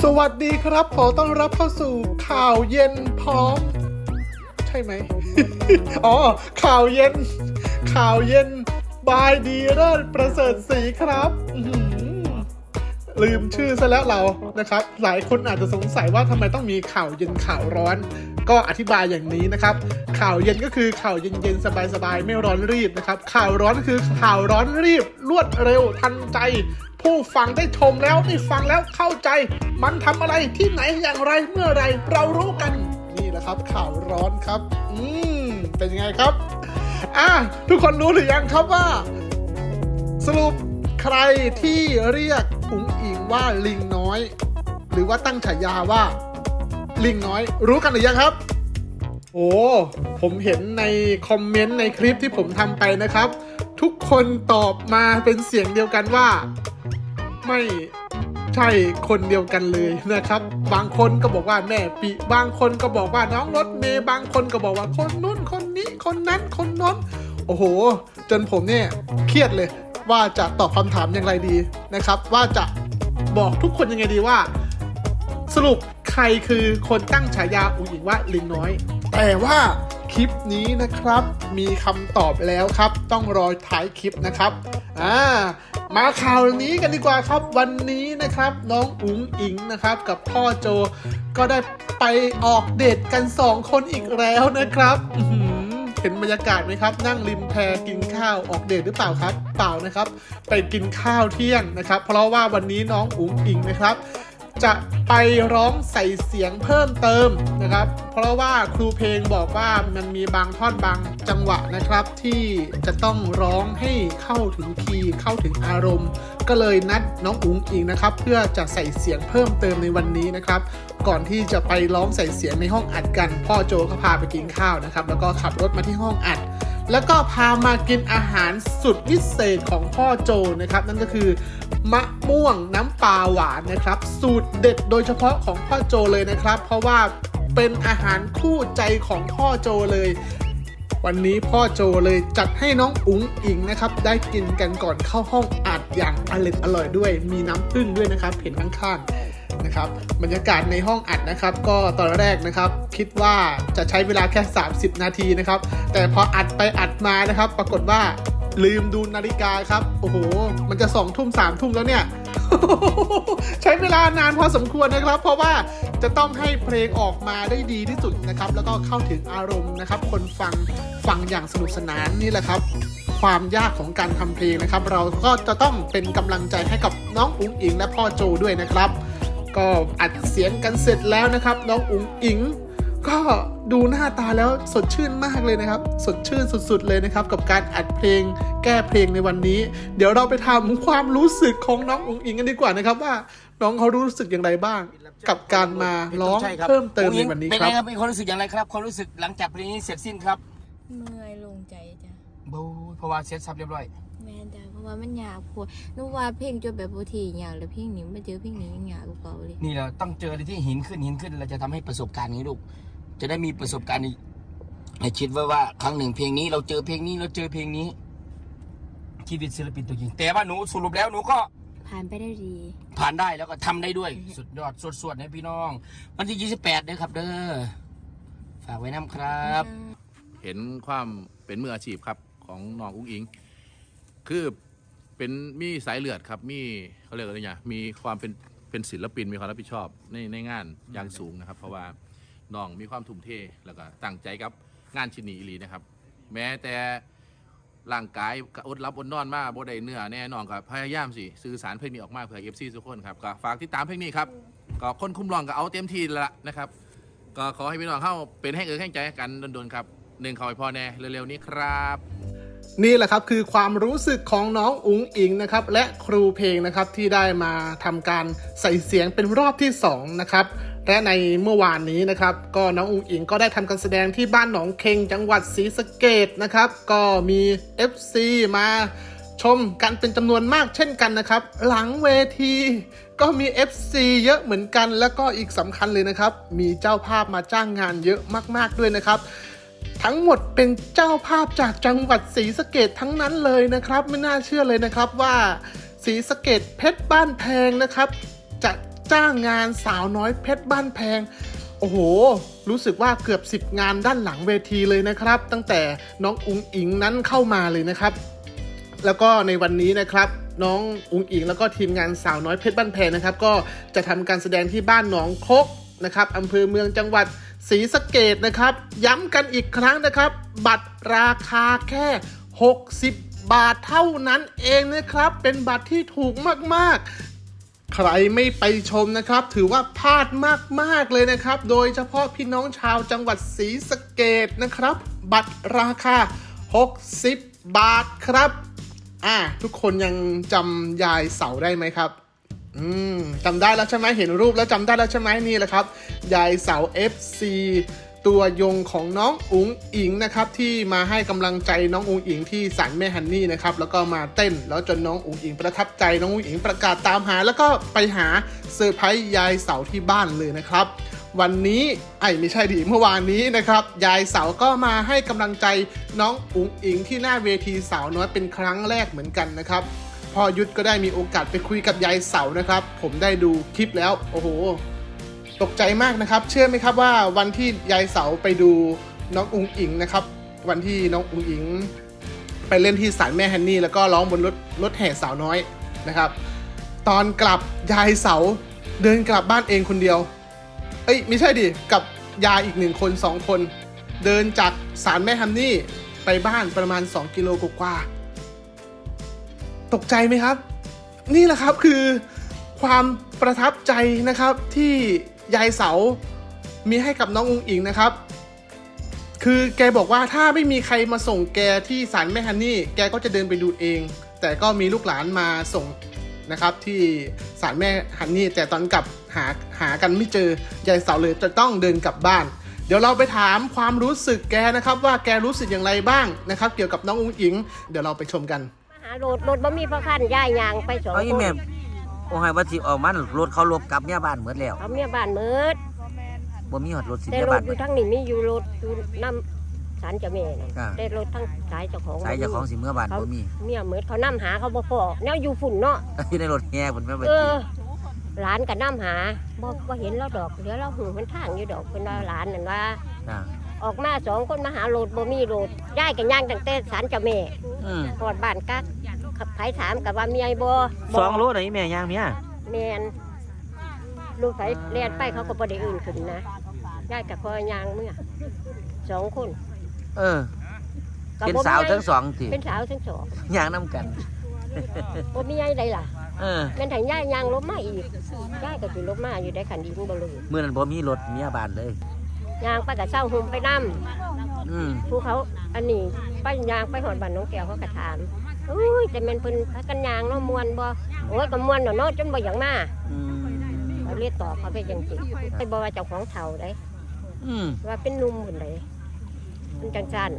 สวัสดีครับขอต้อนรับเข้าสู่ข่าวเย็นพร้อม ใช่ไหม อ๋อ ข่าวเย็น ข่าวเย็น บายดีเลิศประเสริฐศรีครับ ลืมชื่อซะแล้วเรานะครับ หลายคนอาจจะสงสัยว่าทำไมต้องมีข่าวเย็นข่าวร้อน ก็อธิบายอย่างนี้นะครับ ข่าวเย็นก็คือข่าวเย็นๆสบายๆไม่ร้อนรีบนะครับ ข่าวร้อนก็คือข่าวร้อนรีบ รวดเร็วทันใจ ผู้ฟังได้ชมแล้วได้ฟังแล้วเข้าใจ มันทำอะไรที่ไหนอย่างไรเมื่อไรเรารู้กัน นี่แหละครับ ข่าวร้อนครับ อืมเป็นยังไงครับ อะทุกคนรู้หรือยังครับว่า สรุปใครที่เรียกอุ๋งอิงว่าลิงน้อย หรือว่าตั้งฉายาว่า ลิงน้อย รู้กันหรือยังครับ โอ้ผมเห็นในคอมเมนต์ในคลิปที่ผมทำไปนะครับ ทุกคนตอบมาเป็นเสียงเดียวกันว่า ไม่ใช่คนเดียวกันเลยนะครับ บางคนก็บอกว่าแม่ปีบางคนก็บอกว่าน้องรถเมย์บางคนก็บอกว่าคนนู้นคนนี้คนนั้นคนน้น โอ้โห จนผมเนี่ยเครียดเลยว่าจะตอบคำถามอย่างไรดีนะครับ ว่าจะบอกทุกคนยังไงดีว่า สรุปใครคือคนตั้งฉายาอุ๋งอิงว่าลิงน้อย แต่ว่าคลิปนี้นะครับ มีคำตอบแล้วครับ ต้องรอท้ายคลิปนะครับ อ่ามาข่าวนี้กันดีกว่าครับวันนี้นะครับ น้องอุ๋งอิงนะครับ กับพ่อโจก็ได้ไปออกเดทกันสองคนอีกแล้วนะครับเห็นบรรยากาศไหมครับ นั่งริมแพกินข้าวออกเดทหรือเปล่าครับ เปล่านะครับ ไปกินข้าวเที่ยงนะครับ เพราะว่าวันนี้น้องอุ๋งอิงนะครับ จะไปร้องใส่เสียงเพิ่มเติมนะครับ เพราะว่าครูเพลงบอกว่ามันมีบางท่อนบางจังหวะนะครับ ที่จะต้องร้องให้เข้าถึงคีย์เข้าถึงอารมณ์ ก็เลยนัดน้องอุ๋งอิงนะครับ เพื่อจะใส่เสียงเพิ่มเติมในวันนี้นะครับ ก่อนที่จะไปร้องใส่เสียงในห้องอัดกัน พ่อโจก็พาไปกินข้าวนะครับ แล้วก็ขับรถมาที่ห้องอัด แล้วก็พามากินอาหารสุดพิเศษของพ่อโจนะครับ นั่นก็คือมะม่วงน้ำปลาหวานนะครับ สูตรเด็ดโดยเฉพาะของพ่อโจเลยนะครับ เพราะว่าเป็นอาหารคู่ใจของพ่อโจเลย วันนี้พ่อโจเลยจัดให้น้องอุ๋งอิงนะครับ ได้กินกันก่อนเข้าห้องอัดอย่างอร่อยอร่อยด้วย มีน้ำผึ้งด้วยนะครับเห็นข้างๆ นะครับบรรยากาศในห้องอัดนะครับ ก็ตอนแรกนะครับ คิดว่าจะใช้เวลาแค่ 30 นาทีนะครับ แต่พออัดไปอัดมานะครับ ปรากฏว่าลืมดูนาฬิกาครับ โอ้โห มันจะสองทุ่มสามทุ่มแล้วเนี่ย ใช้เวลานานพอสมควรนะครับ เพราะว่าจะต้องให้เพลงออกมาได้ดีที่สุดนะครับ แล้วก็เข้าถึงอารมณ์นะครับ คนฟังฟังอย่างสนุกสนานนี่แหละครับ ความยากของการทำเพลงนะครับ เราก็จะต้องเป็นกำลังใจให้กับน้องอุ๋งอิงและพ่อโจด้วยนะครับ ก็อัดเสียงกันเสร็จแล้วนะครับ น้องอุ๋งอิง ก็ดูหน้าตาแล้วสดชื่นมากเลยนะครับ สดชื่นสุดๆเลยนะครับ กับการอัดเพลงแก้เพลงในวันนี้ เดี๋ยวเราไปทำความรู้สึกของน้องอุ๋งอิงกันดีกว่านะครับว่าน้องเขารู้สึกอย่างไรบ้าง กับการมาร้องใช่คบเพิ่มเติมในวันนี้เป็นคไงรับครับมีความรู้สึกอย่างไรครับความรู้สึกหลังจากเพลงนี้เสร็จสิ้นครับ เมื่อยลงใจจ้ะ บูเพราะว่าเสร็จสับเรียบร้อยแม่นจ้ะเพราะว่ามันยากโพดนึกว่าเพลงจบแบบโบทียากแล้วเพลงนี้มาเจอเพลงนี้ยังยากกว่าเก่าเลยนี่เราต้องเจออะไรที่หินขึ้นหินขึ้นเราจะทำให้ประสบการณ์นี้ลูก จะได้มีประสบการณ์ในในคิดไว้ว่าครั้งหนึ่งเพลงนี้เราเจอเพลงนี้เราเจอเพลงนี้ชีวิตศิลปินตัวจริง แต่ว่าหนูสรุปแล้วหนูก็ ผ่านไปได้ดี ผ่านได้แล้วก็ทำได้ด้วย สุดยอดสวดๆนะพี่น้อง วันที่ 28นะครับ เด้อฝากไว้น้ำครับ เห็นความเป็นมืออาชีพครับ ของน้องอุ้งอิง คือเป็นมีสายเลือดครับ มีเขาเรียกอะไรเนี่ยมีความเป็นเป็นศิลปินมีความรับผิดชอบในในงานอย่างสูงนะครับ เพราะว่าน้องมีความทุ่มเทแล้วก็ตั้งใจกับงานชิ้นนี้อีหลีนะครับ แม้แต่ร่างกายก็อดรับอดนอนมากบ่ได้เนื้อแน่นอนครับพยายามสิสื่อสารเพลงนี้ออกมาเพื่อเอฟซีทุกคนครับก็ฝากติดตามเพลงนี้ครับก็คนคุ้มรองก็เอาเต็มที่ละนะครับ ก็ขอให้พี่น้องเข้าเป็นให้เอิญให้ใจกันโดนๆครับหนึ่งขอให้พอแน่เร็วๆนี้ครับ นี่แหละครับคือความรู้สึกของน้องอุ๋งอิงนะครับและครูเพลงนะครับที่ได้มาทำการใส่เสียงเป็นรอบที่สองนะครับและในเมื่อวานนี้นะครับก็น้องอุ๋งอิงก็ได้ทำการแสดงที่บ้านหนองเคงจังหวัดศรีสะเกดนะครับก็มี FC มาชมกันเป็นจำนวนมากเช่นกันนะครับ หลังเวทีก็มี FC เยอะเหมือนกัน แล้วก็อีกสำคัญเลยนะครับ มีเจ้าภาพมาจ้างงานเยอะมาก ๆด้วยนะครับ ทั้งหมดเป็นเจ้าภาพจากจังหวัดศรีสะเกดทั้งนั้นเลยนะครับ ไม่น่าเชื่อเลยนะครับว่าศรีสะเกดเพชรบ้านแพงนะครับ จะจ้างงานสาวน้อยเพชรบ้านแพง โอ้โห รู้สึกว่าเกือบ 10 งานด้านหลังเวทีเลยนะครับ ตั้งแต่น้องอุงอิงนั้นเข้ามาเลยนะครับ แล้วก็ในวันนี้นะครับน้องอุงอิงแล้วก็ทีมงานสาวน้อยเพชรบ้านแพงนะครับ ก็จะทำการแสดงที่บ้านหนองคกนะครับอำเภอเมืองจังหวัด ศรีสะเกดนะครับ ย้ำกันอีกครั้งนะครับ บัตรราคาแค่ 60 บาทเท่านั้นเองนะครับ เป็นบัตรที่ถูกมากๆ ใครไม่ไปชมนะครับ ถือว่าพลาดมากๆเลยนะครับ โดยเฉพาะพี่น้องชาวจังหวัดศรีสะเกดนะครับ บัตรราคา 60 บาทครับอ่าทุกคนยังจำยายเสาได้ไหมครับ อืมจำได้แล้วใช่ไหมเห็นรูปแล้วจำได้แล้วใช่ไหมนี่แหละครับ ยายเสา FC ตัวยงของน้องอุ๋งอิงนะครับที่มาให้กำลังใจน้องอุ๋งอิงที่สันแม่ฮันนี่นะครับแล้วก็มาเต้นแล้วจนน้องอุ๋งอิงประทับใจน้องอุ๋งอิงประกาศตามหา แล้วก็ไปหาเซอร์ไพรส์ยายเสาที่บ้านเลยนะครับ วันนี้ไอ้ไม่ใช่ดิเมื่อวานนี้นะครับ ยายเสาก็มาให้กำลังใจน้องอุ๋งอิงที่หน้าเวทีสาวน้อยเป็นครั้งแรกเหมือนกันนะครับ พ่อยุทธก็ได้มีโอกาสไปคุยกับยายเสานะครับ ผมได้ดูคลิปแล้ว โอ้โห ตกใจมากนะครับ เชื่อไหมครับว่าวันที่ยายเสาไปดูน้องอุงอิงนะครับ วันที่น้องอุงอิง ไปเล่นที่ศาลแม่ฮันนี่แล้วก็ร้องบนรถรถแห่สาวน้อยนะครับ ตอนกลับยายเสาเดินกลับบ้านเองคนเดียว เอ้ยไม่ใช่ดิกับยายอีกหนึ่งคนสองคน เดินจากศาลแม่ฮันนี่ไปบ้านประมาณ 2 กิโลกว่า ตกใจไหมครับ นี่แหละครับคือความประทับใจนะครับที่ยายเสามีให้กับน้องอุงอิงนะครับ คือแกบอกว่าถ้าไม่มีใครมาส่งแกที่ศาลแม่ฮันนี่ แกก็จะเดินไปดูเอง แต่ก็มีลูกหลานมาส่งนะครับที่ศาลแม่ฮันนี่ แต่ตอนกลับหาหากันไม่เจอยายเสาเลยจะต้องเดินกลับบ้าน เดี๋ยวเราไปถามความรู้สึกแกนะครับ ว่าแกรู้สึกอย่างไรบ้างนะครับ เกี่ยวกับน้องอุงอิง เดี๋ยวเราไปชมกัน รถรถบ่มีพระคันย่ายยางไปสองเอาอีคแม่นโอ้ยว่าสิออกมันรถเขาลบกลับเนี่ยบ้านเหมือนแล้วเขาเมียบ้านเมิดบ่มีหอดรถสิแต่เนี่ยรบ้าถนอยู่ทั้งนี้มีอยู่รถอยู่น้ำสารเจ้าแม่น่ะอ่า แต่รถทั้งสายเจ้าของสายเจ้าของสิเมื่อบ้านเขาบ่มีเมียเมิดเขานํหาเขาบ่พอแนวอยู่ฝุ่นเนาะอยู่ในรถแห่เพิ่นแม่ไปเอตีอหลานก็นํหาบ่บ่เห็นเราดอกเดี๋ยวเราหูมันทางอยู่ดอกเพิ่นว่าหลานนั่นว่า จ้า ออกมาสองคนมาหารถบ่มีรถย่ายก็ย่างตั้งแต่สารเจ้าแม่อืมฮอดบ้านกักขับไผถามกับว่าเมียบ่สองโลไหนแม่ย่างเมียแม่นลูกไผเลียนไปเขาก็บ่ได้อื่นขึ้นนะย่ายกับพ่อยางเมื่อสองคนเออ ก็เป็นบ่มีสาวทั้งสองติเป็นสาวทั้งสองย่างน้ำกัน บ่มียายใดล่ะเออแม่นทางยายยางลบมาอีกยายก็สิลบมาอยู่ได้ขันดินบ่เลยมื้อนั้นบ่มีรถเมียบ้านเลย ยางไปกับเศร้าหุ่มไปนํอืมผู้เขาอันนี้ไปยางไปหอดบ้านน้องแก้วเขาก็ถามอุ้ยแต่แม่นเพิ่นพากันยางเนาะม่วนบ่โอ้ยก็ม่วนเนาะเนาะจนบ่อยากมาอืมเขาเรียกตอบเขาไปจังซี่ไปบ่ว่าเจ้าของเฒ่าได้อืมว่าเป็นหนุ่มพุ่นใดมันจังซั่น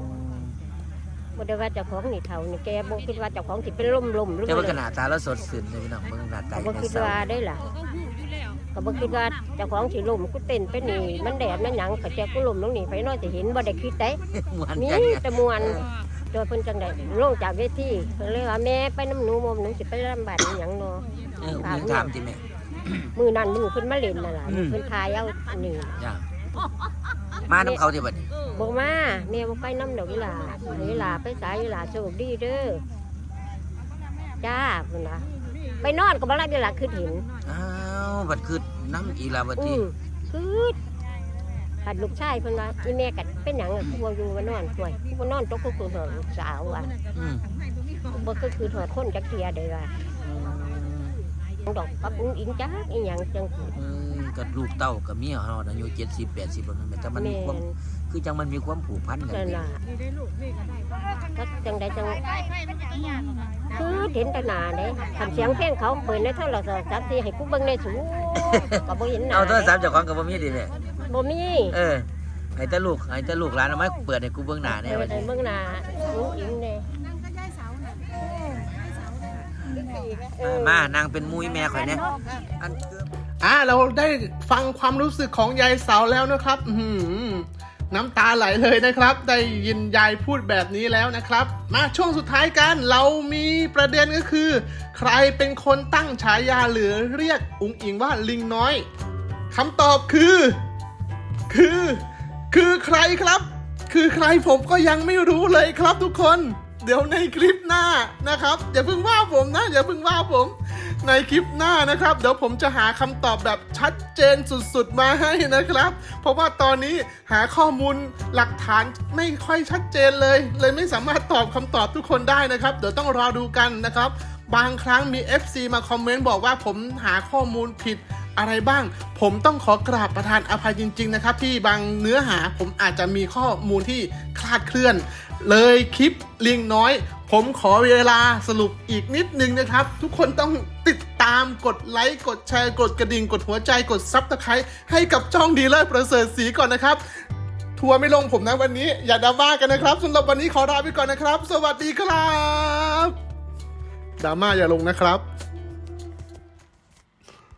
บ่ได้ว่าเจ้าของนี่เฒ่านี่แกบ่คิดว่าเจ้าของสิเป็นลมๆหรือแต่ว่าบ่ขนาดตาแล้วสดชื่นเลยพี่น้องเบิ่งหน้าตาก็บ่ในคิดเศร้าว่าได้ล่ะ ก็บ่คิดว่าเจ้าของสิลมกูเต้นไปนี่มันแดดมันหยังก็จะกูลมลงนี่ไปเนาะสิเห็นบ่ได้คิดได้ม่วนมีจังเนี่ยแต่มวนโดยเพิ่นจังได๋ลงจากเวทีเพิ่นเลยว่าแม่ไปน้ำหนูมอมหนูสิไปลำบากอีหยังเนาะเอออุ้งถามติแม่มื้อนั้นหนูเพิ่นมาเล่นนั่นล่ะอืมเพิ่นทายเอาอันนี้จ้ามาน้ำเขาติบัดนี้บอกมาแม่บ่ไปน้ำดอกอีหล่าอีหล่าไปสายอีหล่าโชคดีเด้อจ้าเพิ่นว่าไปนอนก็บ่ได้อีหล่าคือเห็นอ้าว บัดคือน้ำอีลาบัดอืทีมคือปัดลูกชายเพิ่นว่าอีแม่กัเป็นหยังอะกูบ่อยู่มานอนห่วยกูบ่นอนตกกูคือหอดลูกสาวอะอืมกูบ่คือคือหอดคนจักเทียเด้อว่าดอกกับอุ้งอิงจักอีหยังจังซี่อืมกับลูกเต้ากับเมียเฮาอายุ70 80แล้วนั่นแหละแต่มันแม่มีความน คือจังมันมีความผูกพันกันนั่นนี่ล่ะก็จังใดจังคือเห็นแต่หน้าเด้คันเสียงเพลงเขาเปิดในโทรศัพท์สิให้กูเบิ่งในสูก็บ่เห็นหน้าเอาโทรศัพท์เจ้าของก็บ่มีดิแม่บ่มีเออให้แต่ลูกให้แต่ลูกหลานเอามาเปิดให้กูเบิ่งหน้าเอแน่อบัดได้นี้เบิ่งหน้าอุ้งอิงแน่อ่ามานางเป็นมุ้ยแม่ข่อยแน่อันคืออ่าเราได้ฟังความรู้สึกของยายเสาแล้วนะครับ อื้อหือ น้ำตาไหลเลยนะครับ ได้ยินยายพูดแบบนี้แล้วนะครับ มาช่วงสุดท้ายกันเรามีประเด็นก็คือ ใครเป็นคนตั้งฉายาหรือเรียกอุ๋งอิงว่าลิงน้อยคำตอบคือ คือ คือใครครับ คือใครผมก็ยังไม่รู้เลยครับทุกคน เดี๋ยวในคลิปหน้านะครับ อย่าเพิ่งว่าผมนะ อย่าเพิ่งว่าผม ในคลิปหน้านะครับ เดี๋ยวผมจะหาคำตอบแบบชัดเจนสุดๆมาให้นะครับ เพราะว่าตอนนี้หาข้อมูลหลักฐานไม่ค่อยชัดเจนเลย เลยไม่สามารถตอบคำตอบทุกคนได้นะครับ เดี๋ยวต้องรอดูกันนะครับ บางครั้งมี FC มาคอมเมนต์บอกว่าผมหาข้อมูลผิดอะไรบ้าง ผมต้องขอกราบประทานอภัยจริง ๆ นะครับ ที่บางเนื้อหาผมอาจจะมีข้อมูลที่คลาดเคลื่อน เลยคลิปลิงน้อยผมขอเวลาสรุปอีกนิดนึงนะครับ ทุกคนต้องติดตามกดไลค์ กดแชร์ กดกระดิ่ง กดหัวใจกดซับสไครต์ให้กับช่องดีเลอร์ประเสริฐสีก่อนนะครับ ทัวร์ไม่ลงผมนะวันนี้ อย่าดราม่ากันนะครับสำหรับวันนี้ขอลาไปก่อนนะครับ สวัสดีครับดราม่าอย่าลงนะครับ